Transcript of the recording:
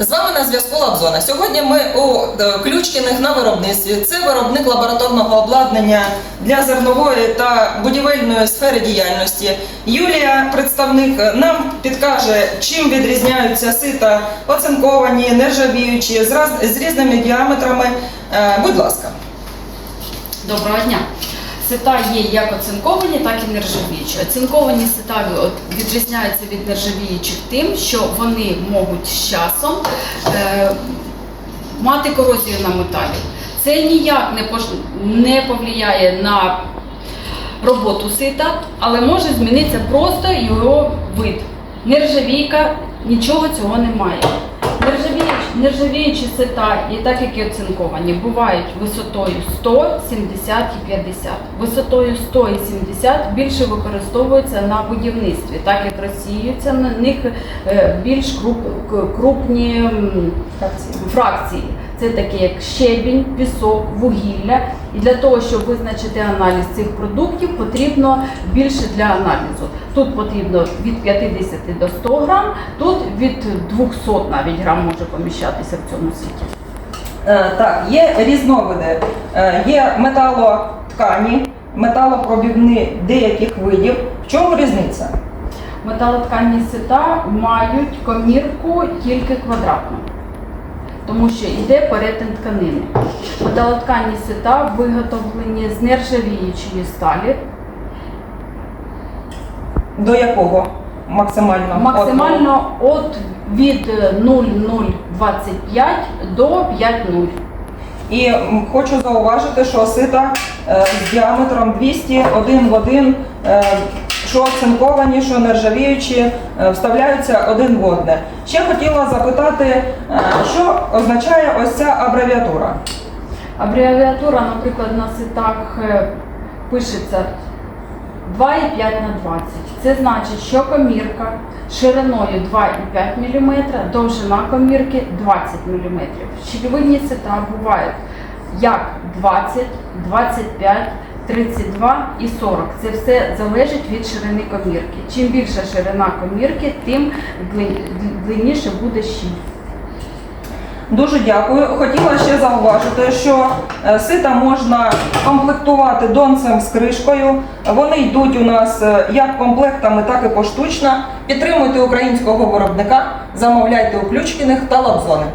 З вами на зв'язку Лабзона. Сьогодні ми у е, Ключкіних на виробництві. Це виробник лабораторного обладнання для зернової та будівельної сфери діяльності. Юлія, представник, нам підкаже, чим відрізняються сита оцинковані, нержавіючі, з, різними діаметрами. Е, Будь ласка. Доброго дня. Сита є як оцинковані, так і нержавіючі. Оцинковані сита відрізняються від нержавіючих тим, що вони можуть з часом е, мати корозію на металі. Це ніяк не, пош... не повлияє на роботу сита, але може змінитися просто його вид. Нержавійка нічого цього немає. Нержавіючі, нержавіючі сита, і так як і оцинковані, бувають висотою 100, 70 і 50. Висотою 100 і 70 більше використовуються на будівництві, так як розсіюються на них е, більш круп- крупні фракції. Це такі як щебінь, пісок, вугілля. І для того, щоб визначити аналіз цих продуктів, потрібно більше для аналізу. Тут потрібно від 50 до 100 грам, тут від 200 навіть грам може поміщатися в цьому світі. Е, Так, є різновиди. Е, Є металоткані, металопробівні деяких видів. В чому різниця? Металотканні сита мають комірку тільки квадратну, тому що йде перетин тканини. Металотканні сита виготовлені з нержавіючої сталі. До якого максимально? Максимально от від 0,025 до 5,0. І хочу зауважити, що сита е, з діаметром 200 один в один, е, що оцинковані, що нержавіючі, е, вставляються один в одне. Ще хотіла запитати, е, що означає ось ця абревіатура? Абревіатура, наприклад, на ситах е, пишеться 2,5 на 20. Це значить, що комірка шириною 2,5 мм, довжина комірки 20 мм. Щільвинні сита бувають як 20, 25, 32 і 40. Це все залежить від ширини комірки. Чим більша ширина комірки, тим длинніше буде щіль. Дуже дякую. Хотіла ще зауважити, що е, сита можна комплектувати донцем з кришкою. Вони йдуть у нас е, як комплектами, так і поштучно. Підтримуйте українського виробника, замовляйте у Ключкіних та Лабзони.